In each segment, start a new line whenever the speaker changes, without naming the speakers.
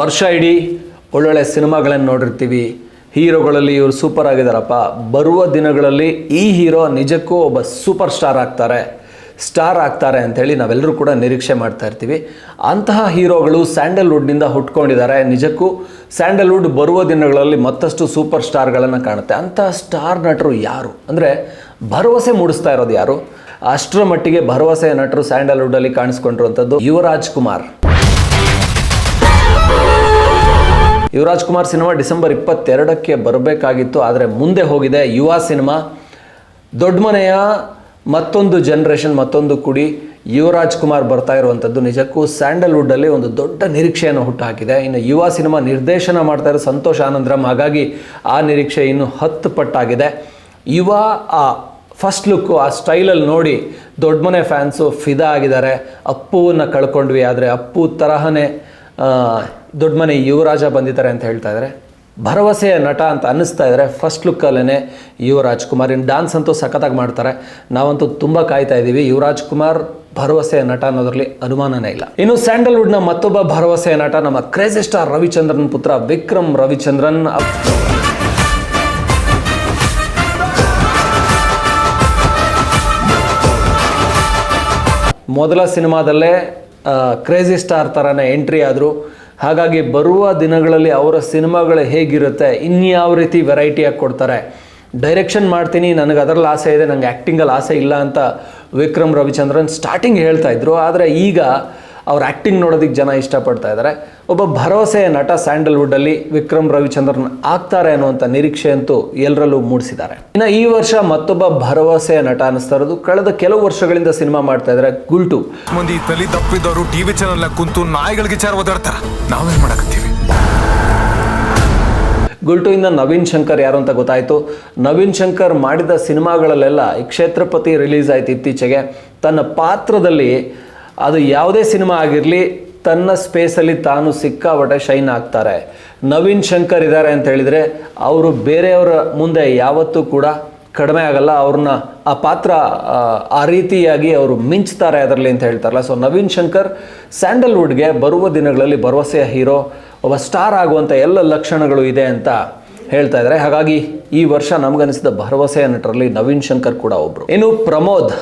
ವರ್ಷ ಇಡೀ ಒಳ್ಳೊಳ್ಳೆ ಸಿನಿಮಾಗಳನ್ನು ನೋಡಿರ್ತೀವಿ. ಹೀರೋಗಳಲ್ಲಿ ಇವರು ಸೂಪರ್ ಆಗಿದ್ದಾರಪ್ಪ ಬರುವ ದಿನಗಳಲ್ಲಿ ಈ ಹೀರೋ ನಿಜಕ್ಕೂ ಒಬ್ಬ ಸೂಪರ್ ಸ್ಟಾರ್ ಆಗ್ತಾರೆ. ಸ್ಟಾರ್ ಆಗ್ತಾರೆ ಅಂಥೇಳಿ ನಾವೆಲ್ಲರೂ ಕೂಡ ನಿರೀಕ್ಷೆ ಮಾಡ್ತಾ ಇರ್ತೀವಿ. ಅಂತಹ ಹೀರೋಗಳು ಸ್ಯಾಂಡಲ್ವುಡ್ನಿಂದ ಹುಟ್ಕೊಂಡಿದ್ದಾರೆ. ನಿಜಕ್ಕೂ ಸ್ಯಾಂಡಲ್ವುಡ್ ಬರುವ ದಿನಗಳಲ್ಲಿ ಮತ್ತಷ್ಟು ಸೂಪರ್ ಸ್ಟಾರ್ಗಳನ್ನು ಕಾಣುತ್ತೆ. ಅಂತಹ ಸ್ಟಾರ್ ನಟರು ಯಾರು? ಅಂದರೆ ಭರವಸೆ ಮೂಡಿಸ್ತಾ ಇರೋದು ಯಾರು? ಅಷ್ಟರ ಮಟ್ಟಿಗೆ ಭರವಸೆ ನಟರು ಸ್ಯಾಂಡಲ್ವುಡ್ಡಲ್ಲಿ ಕಾಣಿಸ್ಕೊಂಡಿರುವಂಥದ್ದು ಯುವರಾಜ್ ಕುಮಾರ್. ಯುವರಾಜ್ ಕುಮಾರ್ ಸಿನಿಮಾ ಡಿಸೆಂಬರ್ ಇಪ್ಪತ್ತೆರಡಕ್ಕೆ ಬರಬೇಕಾಗಿತ್ತು, ಆದರೆ ಮುಂದೆ ಹೋಗಿದೆ ಯುವ ಸಿನಿಮಾ. ದೊಡ್ಡ ಮನೆಯ ಮತ್ತೊಂದು ಜನ್ರೇಷನ್ ಮತ್ತೊಂದು ಕುಡಿ ಯುವರಾಜ್ ಕುಮಾರ್ ಬರ್ತಾ ಇರುವಂಥದ್ದು ನಿಜಕ್ಕೂ ಸ್ಯಾಂಡಲ್ವುಡ್ಡಲ್ಲಿ ಒಂದು ದೊಡ್ಡ ನಿರೀಕ್ಷೆಯನ್ನು ಹುಟ್ಟುಹಾಕಿದೆ. ಇನ್ನು ಯುವ ಸಿನಿಮಾ ನಿರ್ದೇಶನ ಮಾಡ್ತಾ ಇರೋ ಸಂತೋಷ್ ಆನಂದ್ರಮ್ ಹಾಗಾಗಿ ಆ ನಿರೀಕ್ಷೆ ಇನ್ನು ಹತ್ತು ಪಟ್ಟಾಗಿದೆ. ಯುವ, ಆ ಫಸ್ಟ್ ಲುಕ್ಕು ಆ ಸ್ಟೈಲಲ್ಲಿ ನೋಡಿ ದೊಡ್ಡ ಮನೆ ಫ್ಯಾನ್ಸು ಫಿದಾ ಆಗಿದ್ದಾರೆ. ಅಪ್ಪುವನ್ನು ಕಳ್ಕೊಂಡ್ವಿ, ಆದರೆ ಅಪ್ಪು ತರಹನೇ ದೊಡ್ಡ ಮನೆ ಯುವರಾಜ ಬಂದಿದ್ದಾರೆ ಅಂತ ಹೇಳ್ತಾ ಇದ್ದಾರೆ. ಭರವಸೆಯ ನಟ ಅಂತ ಅನ್ನಿಸ್ತಾ ಇದ್ದಾರೆ ಫಸ್ಟ್ ಲುಕ್ಕಲ್ಲೇ ಯುವರಾಜ್ ಕುಮಾರ್. ಇನ್ನು ಡಾನ್ಸ್ ಅಂತೂ ಸಖತ್ತಾಗಿ ಮಾಡ್ತಾರೆ. ನಾವಂತೂ ತುಂಬ ಕಾಯ್ತಾ ಇದ್ದೀವಿ. ಯುವರಾಜ್ ಕುಮಾರ್ ಭರವಸೆಯ ನಟ ಅನ್ನೋದ್ರಲ್ಲಿ ಅನುಮಾನನೇ ಇಲ್ಲ. ಇನ್ನು ಸ್ಯಾಂಡಲ್ವುಡ್ನ ಮತ್ತೊಬ್ಬ ಭರವಸೆಯ ನಟ ನಮ್ಮ ಕ್ರೇಜಿ ಸ್ಟಾರ್ ರವಿಚಂದ್ರನ್ ಪುತ್ರ ವಿಕ್ರಮ್ ರವಿಚಂದ್ರನ್. ಮೊದಲ ಸಿನಿಮಾದಲ್ಲೇ ಕ್ರೇಜಿ ಸ್ಟಾರ್ ಥರನೇ ಎಂಟ್ರಿ ಆದರು. ಹಾಗಾಗಿ ಬರುವ ದಿನಗಳಲ್ಲಿ ಅವರ ಸಿನಿಮಾಗಳು ಹೇಗಿರುತ್ತೆ, ಇನ್ಯಾವ ರೀತಿ ವೆರೈಟಿಯಾಗಿ ಕೊಡ್ತಾರೆ. ಡೈರೆಕ್ಷನ್ ಮಾಡ್ತೀನಿ, ನನಗೆ ಅದರಲ್ಲಿ ಆಸೆ ಇದೆ ನನಗೆ ಆ್ಯಕ್ಟಿಂಗಲ್ಲಿ ಆಸೆ ಇಲ್ಲ ಅಂತ ವಿಕ್ರಮ್ ರವಿಚಂದ್ರನ್ ಸ್ಟಾರ್ಟಿಂಗ್ ಹೇಳ್ತಾ ಇದ್ರು. ಆದರೆ ಈಗ ಅವ್ರ ಆ್ಯಕ್ಟಿಂಗ್ ನೋಡೋದಕ್ಕೆ ಜನ ಇಷ್ಟಪಡ್ತಾ ಇದ್ದಾರೆ ಒಬ್ಬ ಭರವಸೆಯ ನಟ ಸ್ಯಾಂಡಲ್ವುಡ್ಡಲ್ಲಿ ವಿಕ್ರಮ್ ರವಿಚಂದ್ರನ್ ಆಗ್ತಾರೆ ಅನ್ನುವಂಥ ನಿರೀಕ್ಷೆ ಅಂತೂ ಎಲ್ಲರಲ್ಲೂ ಮೂಡಿಸಿದ್ದಾರೆ. ಇನ್ನು ಈ ವರ್ಷ ಮತ್ತೊಬ್ಬ ಭರವಸೆಯ ನಟ ಅನ್ನಿಸ್ತಾ ಇರೋದು ಕಳೆದ ಕೆಲವು ವರ್ಷಗಳಿಂದ ಸಿನಿಮಾ ಮಾಡ್ತಾ ಇದ್ದಾರೆ ಗುಲ್ಟು.
ಮಂದಿ ತಲೆ ತಪ್ಪಿದವರು ಟಿವಿ ಚಾನಲ್ ಕುಂತು ನಾಯಿಗಳಿಗೆ ಚಾರ ಓದಾಡ್ತಾರೆ ನಾವೇನ್ ಮಾಡಕತ್ತೀವಿ?
ಗುಲ್ಟು ಇಂದ ನವೀನ್ ಶಂಕರ್ ಯಾರು ಅಂತ ಗೊತ್ತಾಯಿತು. ನವೀನ್ ಶಂಕರ್ ಮಾಡಿದ ಸಿನಿಮಾಗಳಲ್ಲೆಲ್ಲ ಈ ಕ್ಷೇತ್ರಪತಿ ರಿಲೀಸ್ ಆಯಿತು ಇತ್ತೀಚೆಗೆ. ತನ್ನ ಪಾತ್ರದಲ್ಲಿ ಅದು ಯಾವುದೇ ಸಿನಿಮಾ ಆಗಿರಲಿ ತನ್ನ ಸ್ಪೇಸಲ್ಲಿ ತಾನು ಸಿಕ್ಕಾಪಟ್ಟೆ ಶೈನ್ ಆಗ್ತಾರೆ. ನವೀನ್ ಶಂಕರ್ ಇದ್ದಾರೆ ಅಂತ ಹೇಳಿದರೆ ಅವರು ಬೇರೆಯವರ ಮುಂದೆ ಯಾವತ್ತೂ ಕೂಡ ಕಡಿಮೆ ಆಗಲ್ಲ. ಅವ್ರನ್ನ ಆ ಪಾತ್ರ ಆ, ರೀತಿಯಾಗಿ ಅವರು ಮಿಂಚ್ತಾರೆ ಅದರಲ್ಲಿ ಅಂತ ಹೇಳ್ತಾರಲ್ಲ. ಸೊ ನವೀನ್ ಶಂಕರ್ ಸ್ಯಾಂಡಲ್ವುಡ್ಗೆ ಬರುವ ದಿನಗಳಲ್ಲಿ ಭರವಸೆಯ ಹೀರೋ ಒಬ್ಬ ಸ್ಟಾರ್ ಆಗುವಂಥ ಎಲ್ಲ ಲಕ್ಷಣಗಳು ಇದೆ ಅಂತ ಹೇಳ್ತಾ ಇದ್ದಾರೆ ಹಾಗಾಗಿ ಈ ವರ್ಷ ನಮಗನಿಸಿದ ಭರವಸೆಯ ನಟರಲ್ಲಿ ನವೀನ್ ಶಂಕರ್ ಕೂಡ ಒಬ್ಬರು ಇನ್ನು ಪ್ರಮೋದ್.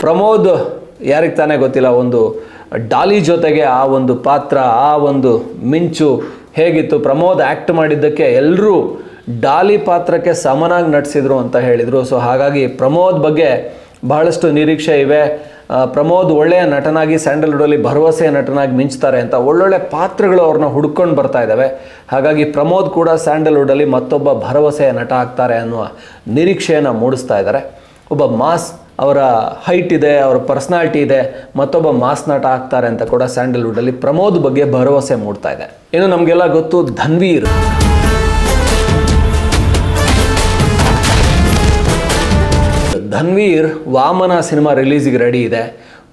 ಪ್ರಮೋದ್, ಯಾರಿಗೆ ತಾನೇ ಗೊತ್ತಿಲ್ಲ, ಒಂದು ಡಾಲಿ ಜೊತೆಗೆ ಆ ಒಂದು ಪಾತ್ರ, ಆ ಒಂದು ಮಿಂಚು ಹೇಗಿತ್ತು? ಪ್ರಮೋದ್ ಆ್ಯಕ್ಟ್ ಮಾಡಿದ್ದಕ್ಕೆ ಎಲ್ಲರೂ ಡಾಲಿ ಪಾತ್ರಕ್ಕೆ ಸಮನಾಗಿ ನಟಿಸಿದ್ರು ಅಂತ ಹೇಳಿದರು. ಸೊ ಹಾಗಾಗಿ ಪ್ರಮೋದ್ ಬಗ್ಗೆ ಬಹಳಷ್ಟು ನಿರೀಕ್ಷೆ ಇವೆ. ಪ್ರಮೋದ್ ಒಳ್ಳೆಯ ನಟನಾಗಿ ಸ್ಯಾಂಡಲ್ವುಡಲ್ಲಿ ಭರವಸೆಯ ನಟನಾಗಿ ಮಿಂಚ್ತಾರೆ ಅಂತ ಒಳ್ಳೊಳ್ಳೆ ಪಾತ್ರಗಳು ಅವ್ರನ್ನ ಹುಡ್ಕೊಂಡು ಬರ್ತಾ ಇದ್ದಾವೆ ಹಾಗಾಗಿ ಪ್ರಮೋದ್ ಕೂಡ ಸ್ಯಾಂಡಲ್ವುಡಲ್ಲಿ ಮತ್ತೊಬ್ಬ ಭರವಸೆಯ ನಟ ಆಗ್ತಾರೆ ಅನ್ನುವ ನಿರೀಕ್ಷೆಯನ್ನು ಮೂಡಿಸ್ತಾ ಇದ್ದಾರೆ ಒಬ್ಬ ಮಾಸ್ ಅವರ ಹೈಟ್ ಇದೆ, ಅವರ ಪರ್ಸ್ನಾಲಿಟಿ ಇದೆ, ಮತ್ತೊಬ್ಬ ಮಾಸ್ ನಟ ಆಗ್ತಾರೆ ಅಂತ ಕೂಡ ಸ್ಯಾಂಡಲ್ವುಡಲ್ಲಿ ಪ್ರಮೋದ್ ಬಗ್ಗೆ ಭರವಸೆ ಮೂಡ್ತಾ ಇದೆ. ಇನ್ನು ನಮಗೆಲ್ಲ ಗೊತ್ತು, ಧನ್ವೀರ್. ಧನ್ವೀರ್ ವಾಮನ ಸಿನಿಮಾ ರಿಲೀಸಿಗೆ ರೆಡಿ ಇದೆ.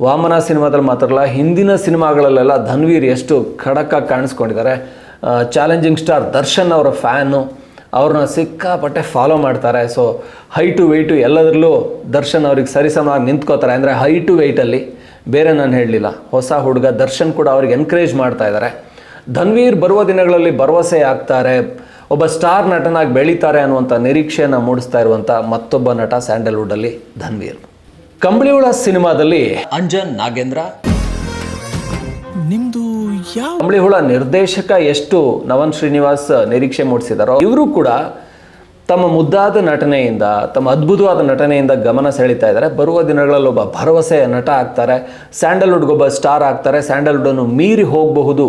ವಾಮನ ಸಿನಿಮಾದಲ್ಲಿ ಮಾತ್ರ ಅಲ್ಲ ಹಿಂದಿನ ಸಿನಿಮಾಗಳಲ್ಲೆಲ್ಲ ಧನ್ವೀರ್ ಎಷ್ಟು ಖಡಕ್ಕಾಗಿ ಕಾಣಿಸ್ಕೊಂಡಿದ್ದಾರೆ. ಚಾಲೆಂಜಿಂಗ್ ಸ್ಟಾರ್ ದರ್ಶನ್ ಅವರ ಫ್ಯಾನು, ಅವ್ರನ್ನ ಸಿಕ್ಕಾಪಟ್ಟೆ ಫಾಲೋ ಮಾಡ್ತಾರೆ. ಸೊ ಹೈಟು ವೆಯ್ಟು ಎಲ್ಲದರಲ್ಲೂ ದರ್ಶನ್ ಅವ್ರಿಗೆ ಸರಿಸಮನಾಗಿ ನಿಂತ್ಕೋತಾರೆ. ಅಂದರೆ ಹೈಟು ವೆಯ್ಟಲ್ಲಿ ಬೇರೆ ನಾನು ಹೇಳಲಿಲ್ಲ. ಹೊಸ ಹುಡುಗ ದರ್ಶನ್ ಕೂಡ ಅವ್ರಿಗೆ ಎನ್ಕರೇಜ್ ಮಾಡ್ತಾ ಇದ್ದಾರೆ. ಧನ್ವೀರ್ ಬರುವ ದಿನಗಳಲ್ಲಿ ಭರವಸೆ ಆಗ್ತಾರೆ. ಒಬ್ಬ ಸ್ಟಾರ್ ನಟನಾಗಿ ಬೆಳೀತಾರೆ ಅನ್ನುವಂಥ ನಿರೀಕ್ಷೆಯನ್ನು ಮೂಡಿಸ್ತಾ ಇರುವಂಥ ಮತ್ತೊಬ್ಬ ನಟ ಸ್ಯಾಂಡಲ್ವುಡಲ್ಲಿ ಧನ್ವೀರ್. ಕಂಬಳಿಹುಳ ಸಿನಿಮಾದಲ್ಲಿ ಅಂಜನ್ ನಾಗೇಂದ್ರ.
ನಿಮ್ದು ಯಾವ
ಕಂಬಳಿಹುಳ ನಿರ್ದೇಶಕ ಎಷ್ಟು ನವನ್ ಶ್ರೀನಿವಾಸ್ ನಿರೀಕ್ಷೆ ಮೂಡಿಸಿದಾರೋ ಇವರು ಕೂಡ ತಮ್ಮ ಮುದ್ದಾದ ನಟನೆಯಿಂದ ತಮ್ಮ ಅದ್ಭುತವಾದ ನಟನೆಯಿಂದ ಗಮನ ಸೆಳೀತಾ ಇದ್ದಾರೆ. ಬರುವ ದಿನಗಳಲ್ಲಿ ಒಬ್ಬ ಭರವಸೆಯ ನಟ ಆಗ್ತಾರೆ ಸ್ಯಾಂಡಲ್ವುಡ್ಗೊಬ್ಬ ಸ್ಟಾರ್ ಆಗ್ತಾರೆ ಸ್ಯಾಂಡಲ್ವುಡನ್ನು ಮೀರಿ ಹೋಗಬಹುದು.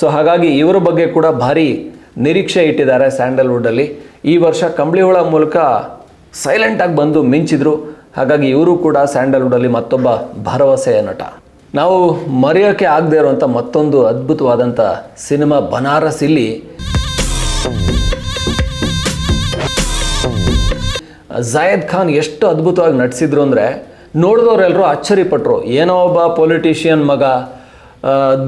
ಸೊ ಹಾಗಾಗಿ ಇವರ ಬಗ್ಗೆ ಕೂಡ ಭಾರಿ ನಿರೀಕ್ಷೆ ಇಟ್ಟಿದ್ದಾರೆ ಸ್ಯಾಂಡಲ್ವುಡಲ್ಲಿ ಈ ವರ್ಷ ಕಂಬಳಿಹುಳ ಮೂಲಕ ಸೈಲೆಂಟಾಗಿ ಬಂದು ಮಿಂಚಿದ್ರು. ಹಾಗಾಗಿ ಇವರು ಕೂಡ ಸ್ಯಾಂಡಲ್ವುಡಲ್ಲಿ ಮತ್ತೊಬ್ಬ ಭರವಸೆಯ ನಟ. ನಾವು ಮರೆಯೋಕ್ಕೆ ಆಗದೆ ಇರುವಂಥ ಮತ್ತೊಂದು ಅದ್ಭುತವಾದಂಥ ಸಿನಿಮಾ ಬನಾರಸ್ ಇಲ್ಲಿ. ಜಾಯದ್ ಖಾನ್ ಎಷ್ಟು ಅದ್ಭುತವಾಗಿ ನಟಿಸಿದ್ರು ಅಂದರೆ ನೋಡಿದವರೆಲ್ಲರೂ ಆಶ್ಚರ್ಯಪಟ್ಟರು ಏನೋ ಒಬ್ಬ ಪೊಲಿಟಿಷಿಯನ್ ಮಗ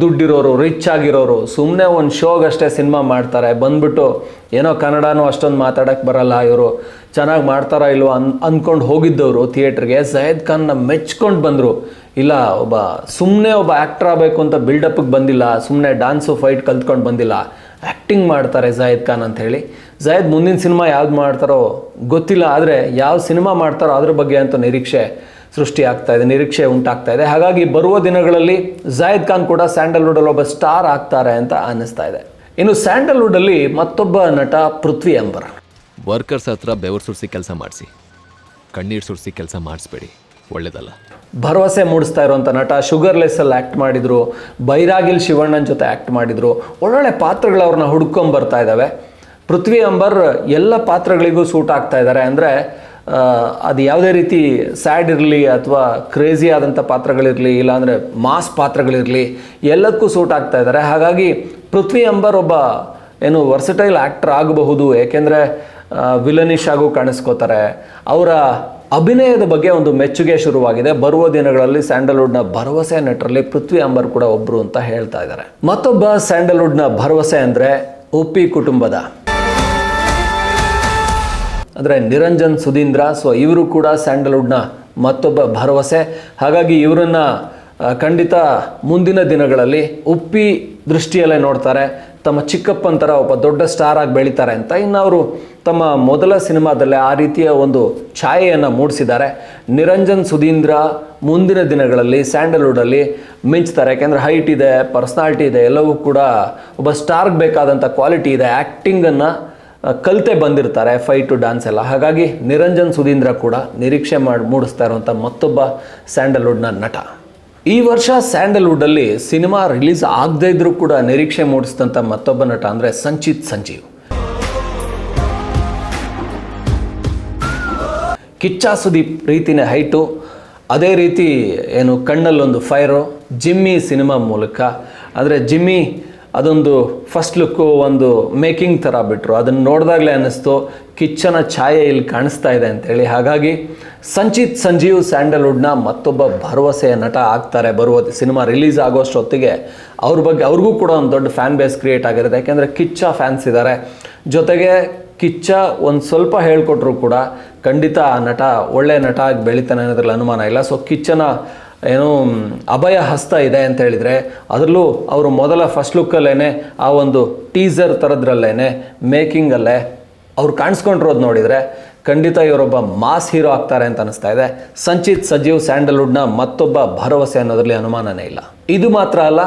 ದುಡ್ಡಿರೋರು ರಿಚ್ ಆಗಿರೋರು ಸುಮ್ಮನೆ ಒಂದು ಶೋಗಷ್ಟೇ ಸಿನಿಮಾ ಮಾಡ್ತಾರೆ. ಬಂದ್ಬಿಟ್ಟು ಏನೋ ಕನ್ನಡನೂ ಅಷ್ಟೊಂದು ಮಾತಾಡೋಕ್ಕೆ ಬರಲ್ಲ ಇವರು. ಚೆನ್ನಾಗಿ ಮಾಡ್ತಾರಾ ಇಲ್ವೋ ಅನ್ ಅಂದ್ಕೊಂಡು ಹೋಗಿದ್ದವರು ಥಿಯೇಟ್ರಿಗೆ ಜಯದ್ ಖಾನ್ನ ಮೆಚ್ಕೊಂಡು ಬಂದರು. ಇಲ್ಲ, ಒಬ್ಬ ಸುಮ್ಮನೆ ಒಬ್ಬ ಆ್ಯಕ್ಟ್ರ್ ಆಗಬೇಕು ಅಂತ ಬಿಲ್ಡಪ್ಗೆ ಬಂದಿಲ್ಲ. ಸುಮ್ಮನೆ ಡಾನ್ಸು ಫೈಟ್ ಕಲ್ತ್ಕೊಂಡು ಬಂದಿಲ್ಲ. ಆ್ಯಕ್ಟಿಂಗ್ ಮಾಡ್ತಾರೆ ಜಾಯದ್ ಖಾನ್ ಅಂತ ಹೇಳಿ. ಜಾಯದ್ ಮುಂದಿನ ಸಿನಿಮಾ ಯಾವ್ದು ಮಾಡ್ತಾರೋ ಗೊತ್ತಿಲ್ಲ. ಆದರೆ ಯಾವ ಸಿನಿಮಾ ಮಾಡ್ತಾರೋ ಅದ್ರ ಬಗ್ಗೆ ಅಂತ ನಿರೀಕ್ಷೆ. ಸೃಷ್ಟಿ ಆಗ್ತಾ ಇದೆ ನಿರೀಕ್ಷೆ ಉಂಟಾಗ್ತಾ ಇದೆ. ಹಾಗಾಗಿ ಬರುವ ದಿನಗಳಲ್ಲಿ ಜಾಯದ್ ಖಾನ್ ಕೂಡ ಸ್ಯಾಂಡಲ್ವುಡಲ್ಲಿ ಒಬ್ಬ ಸ್ಟಾರ್ ಆಗ್ತಾರೆ ಅಂತ ಅನ್ನಿಸ್ತಾ ಇದೆ. ಇನ್ನು ಸ್ಯಾಂಡಲ್ವುಡಲ್ಲಿ ಮತ್ತೊಬ್ಬ ನಟ ಪೃಥ್ವಿ ಅಂಬರ್.
ವರ್ಕರ್ಸ್ ಹತ್ರ ಬೆವರು ಸುರಿಸಿ ಕೆಲಸ ಮಾಡಿಸಿ ಕಣ್ಣೀರು ಸುರಿಸಿ ಕೆಲಸ ಮಾಡಿಸ್ಬೇಡಿ ಒಳ್ಳೇದಲ್ಲ.
ಭರವಸೆ ಮೂಡಿಸ್ತಾ ಇರುವಂಥ ನಟ ಶುಗರ್ಲೆಸ್ಸಲ್ಲಿ ಆ್ಯಕ್ಟ್ ಮಾಡಿದರು ಬೈರಾಗಿಲ್ ಶಿವಣ್ಣನ ಜೊತೆ ಆ್ಯಕ್ಟ್ ಮಾಡಿದರು ಒಳ್ಳೊಳ್ಳೆ ಪಾತ್ರಗಳು ಅವ್ರನ್ನ ಹುಡ್ಕೊಂಬರ್ತಾ ಇದ್ದಾವೆ ಪೃಥ್ವಿ ಅಂಬರ್ ಎಲ್ಲ ಪಾತ್ರಗಳಿಗೂ ಸೂಟ್ ಆಗ್ತಾ ಇದ್ದಾರೆ ಅಂದರೆ ಅದು ಯಾವುದೇ ರೀತಿ ಸ್ಯಾಡ್ ಇರಲಿ ಅಥವಾ ಕ್ರೇಜಿ ಆದಂಥ ಪಾತ್ರಗಳಿರಲಿ, ಇಲ್ಲಾಂದರೆ ಮಾಸ್ ಪಾತ್ರಗಳಿರಲಿ, ಎಲ್ಲದಕ್ಕೂ ಸೂಟ್ ಆಗ್ತಾ ಇದ್ದಾರೆ. ಹಾಗಾಗಿ ಪೃಥ್ವಿ ಅಂಬರ್ ಒಬ್ಬ ಏನು ವರ್ಸಟೈಲ್ ಆ್ಯಕ್ಟರ್ ಆಗಬಹುದು, ಏಕೆಂದರೆ ವಿಲನಿಶ್ ಆಗೂ ಕಾಣಿಸ್ಕೋತಾರೆ. ಅವರ ಅಭಿನಯದ ಬಗ್ಗೆ ಒಂದು ಮೆಚ್ಚುಗೆ ಶುರುವಾಗಿದೆ. ಬರುವ ದಿನಗಳಲ್ಲಿ ಸ್ಯಾಂಡಲ್ವುಡ್ನ ಭರವಸೆ ನಟರಲ್ಲಿ ಪೃಥ್ವಿ ಅಂಬರ್ ಕೂಡ ಒಬ್ಬರು ಅಂತ ಹೇಳ್ತಾ ಇದ್ದಾರೆ. ಮತ್ತೊಬ್ಬ ಸ್ಯಾಂಡಲ್ವುಡ್ನ ಭರವಸೆ ಅಂದರೆ ಉಪ್ಪಿ ಕುಟುಂಬದ. ಅಂದರೆ ನಿರಂಜನ್ ಸುಧೀಂದ್ರ ಸೊ ಇವರು ಕೂಡ ಸ್ಯಾಂಡಲ್ವುಡ್ನ ಮತ್ತೊಬ್ಬ ಭರವಸೆ. ಹಾಗಾಗಿ ಇವರನ್ನು ಖಂಡಿತ ಮುಂದಿನ ದಿನಗಳಲ್ಲಿ ಉಪ್ಪಿ ದೃಷ್ಟಿಯಲ್ಲೇ ನೋಡ್ತಾರೆ. ತಮ್ಮ ಚಿಕ್ಕಪ್ಪನ ಥರ ಒಬ್ಬ ದೊಡ್ಡ ಸ್ಟಾರ್ ಆಗಿ ಬೆಳೀತಾರೆ ಅಂತ ಇನ್ನು ಅವರು ತಮ್ಮ ಮೊದಲ ಸಿನಿಮಾದಲ್ಲೇ ಆ ರೀತಿಯ ಒಂದು ಛಾಯೆಯನ್ನು ಮೂಡಿಸಿದ್ದಾರೆ. ನಿರಂಜನ್ ಸುಧೀಂದ್ರ ಮುಂದಿನ ದಿನಗಳಲ್ಲಿ ಸ್ಯಾಂಡಲ್ವುಡಲ್ಲಿ ಮಿಂಚ್ತಾರೆ. ಯಾಕೆಂದರೆ ಹೈಟ್ ಇದೆ ಪರ್ಸ್ನಾಲ್ಟಿ ಇದೆ, ಎಲ್ಲವೂ ಕೂಡ ಒಬ್ಬ ಸ್ಟಾರ್ಗೆ ಬೇಕಾದಂಥ ಕ್ವಾಲಿಟಿ ಇದೆ ಆ್ಯಕ್ಟಿಂಗನ್ನು ಕಲಿತೆ ಬಂದಿರ್ತಾರೆ ಫೈಟು ಡಾನ್ಸ್ ಎಲ್ಲ. ಹಾಗಾಗಿ ನಿರಂಜನ್ ಸುಧೀಂದ್ರ ಕೂಡ ನಿರೀಕ್ಷೆ ಮಾಡಿ, ಮೂಡಿಸ್ತಾ ಇರುವಂಥ ಮತ್ತೊಬ್ಬ ಸ್ಯಾಂಡಲ್ವುಡ್ನ ನಟ. ಈ ವರ್ಷ ಸ್ಯಾಂಡಲ್ವುಡಲ್ಲಿ ಸಿನಿಮಾ ರಿಲೀಸ್ ಆಗದೇ ಇದ್ರೂ ಕೂಡ ನಿರೀಕ್ಷೆ ಮೂಡಿಸಿದಂಥ ಮತ್ತೊಬ್ಬ ನಟ ಅಂದರೆ ಸಂಚಿತ್ ಸಂಜೀವ್. ಕಿಚ್ಚ ಸುದೀಪ್ ರೀತಿನೇ ಹೈಟು. ಅದೇ ರೀತಿ ಏನು ಕಣ್ಣಲ್ಲೊಂದು ಫೈರು, ಜಿಮ್ಮಿ ಸಿನಿಮಾ ಮೂಲಕ. ಅಂದರೆ ಜಿಮ್ಮಿ ಅದೊಂದು ಫಸ್ಟ್ ಲುಕ್ಕು ಒಂದು ಮೇಕಿಂಗ್ ಥರ ಬಿಟ್ಟರು ಅದನ್ನು ನೋಡಿದಾಗಲೇ ಅನ್ನಿಸ್ತು, ಕಿಚ್ಚನ ಛಾಯೆ ಇಲ್ಲಿ ಕಾಣಿಸ್ತಾ ಇದೆ ಅಂತೇಳಿ. ಹಾಗಾಗಿ ಸಂಚಿತ್ ಸಂಜೀವ್ ಸ್ಯಾಂಡಲ್ವುಡ್ನ ಮತ್ತೊಬ್ಬ ಭರವಸೆಯ ನಟ ಆಗ್ತಾರೆ ಬರುವ ಸಿನಿಮಾ ರಿಲೀಸ್ ಆಗೋಷ್ಟೊತ್ತಿಗೆ ಅವ್ರ ಬಗ್ಗೆ ಅವ್ರಿಗೂ ಕೂಡ ಒಂದು ದೊಡ್ಡ ಫ್ಯಾನ್ ಬೇಸ್ ಕ್ರಿಯೇಟ್ ಆಗಿರುತ್ತೆ. ಯಾಕೆಂದರೆ ಕಿಚ್ಚ ಫ್ಯಾನ್ಸ್ ಇದ್ದಾರೆ ಜೊತೆಗೆ ಕಿಚ್ಚ ಒಂದು ಸ್ವಲ್ಪ ಹೇಳ್ಕೊಟ್ರು ಕೂಡ ಖಂಡಿತ ಆ ನಟ ಒಳ್ಳೆ ನಟ ಆಗಿ ಬೆಳೀತಾನೆ ಅನ್ನೋದ್ರಲ್ಲಿ ಅನುಮಾನ ಇಲ್ಲ. ಸೊ ಕಿಚ್ಚನ ಏನು ಅಭಯ ಹಸ್ತ ಇದೆ ಅಂತ ಹೇಳಿದರೆ ಅದರಲ್ಲೂ ಅವರು ಮೊದಲ ಫಸ್ಟ್ ಲುಕ್ಕಲ್ಲೇ ಆ ಒಂದು ಟೀಸರ್ ಥರದ್ರಲ್ಲೇ ಮೇಕಿಂಗಲ್ಲೇ ಅವ್ರು ಕಾಣಿಸ್ಕೊಂಡಿರೋದು ನೋಡಿದರೆ ಖಂಡಿತ ಇವರೊಬ್ಬ ಮಾಸ್ ಹೀರೋ ಆಗ್ತಾರೆ ಅಂತ ಅನಿಸ್ತಾ ಇದೆ. ಸಂಚಿತ್ ಸಜೀವ್ ಸ್ಯಾಂಡಲ್ವುಡ್ನ ಮತ್ತೊಬ್ಬ ಭರವಸೆ ಅನ್ನೋದ್ರಲ್ಲಿ ಅನುಮಾನನೇ ಇಲ್ಲ. ಇದು ಮಾತ್ರ ಅಲ್ಲ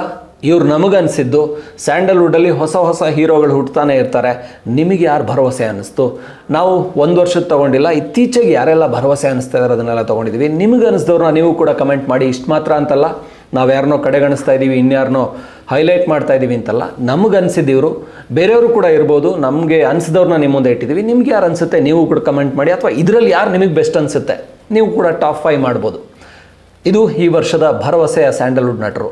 ಇವ್ರು ನಮಗನ್ಸಿದ್ದು ಸ್ಯಾಂಡಲ್ವುಡಲ್ಲಿ ಹೊಸ ಹೊಸ ಹೀರೋಗಳು ಹುಟ್ತಾನೆ ಇರ್ತಾರೆ. ನಿಮಗೆ ಯಾರು ಭರವಸೆ ಅನ್ನಿಸ್ತು? ನಾವು ಒಂದು ವರ್ಷದ ತೊಗೊಂಡಿಲ್ಲ, ಇತ್ತೀಚೆಗೆ ಯಾರೆಲ್ಲ ಭರವಸೆ ಅನ್ನಿಸ್ತಾ ಇದ್ದಾರೆ ಅದನ್ನೆಲ್ಲ ತೊಗೊಂಡಿದ್ದೀವಿ ನಿಮಗೆ ಅನಿಸ್ದವ್ರನ್ನ ನೀವು ಕೂಡ ಕಮೆಂಟ್ ಮಾಡಿ, ಇಷ್ಟು ಮಾತ್ರ ಅಂತಲ್ಲ, ನಾವು ಯಾರನ್ನೋ ಕಡೆಗಣಿಸ್ತಾ ಇದ್ದೀವಿ ಇನ್ಯಾರನ್ನೋ ಹೈಲೈಟ್ ಮಾಡ್ತಾ ಇದ್ದೀವಿ ಅಂತಲ್ಲ ನಮಗೆ ಅನಿಸಿದ್ದೀವರು ಬೇರೆಯವರು ಕೂಡ ಇರ್ಬೋದು, ನಮಗೆ ಅನಿಸಿದವ್ರನ್ನ ನಿಮ್ಮ ಮುಂದೆ ಇಟ್ಟಿದ್ದೀವಿ ನಿಮ್ಗೆ ಯಾರು ಅನಿಸುತ್ತೆ ನೀವು ಕೂಡ ಕಮೆಂಟ್ ಮಾಡಿ, ಅಥವಾ ಇದರಲ್ಲಿ ಯಾರು ನಿಮಗೆ ಬೆಸ್ಟ್ ಅನಿಸುತ್ತೆ, ನೀವು ಕೂಡ ಟಾಪ್ ಫೈವ್ ಮಾಡ್ಬೋದು. ಇದು ಈ ವರ್ಷದ ಭರವಸೆಯ ಸ್ಯಾಂಡಲ್ವುಡ್ ನಟರು.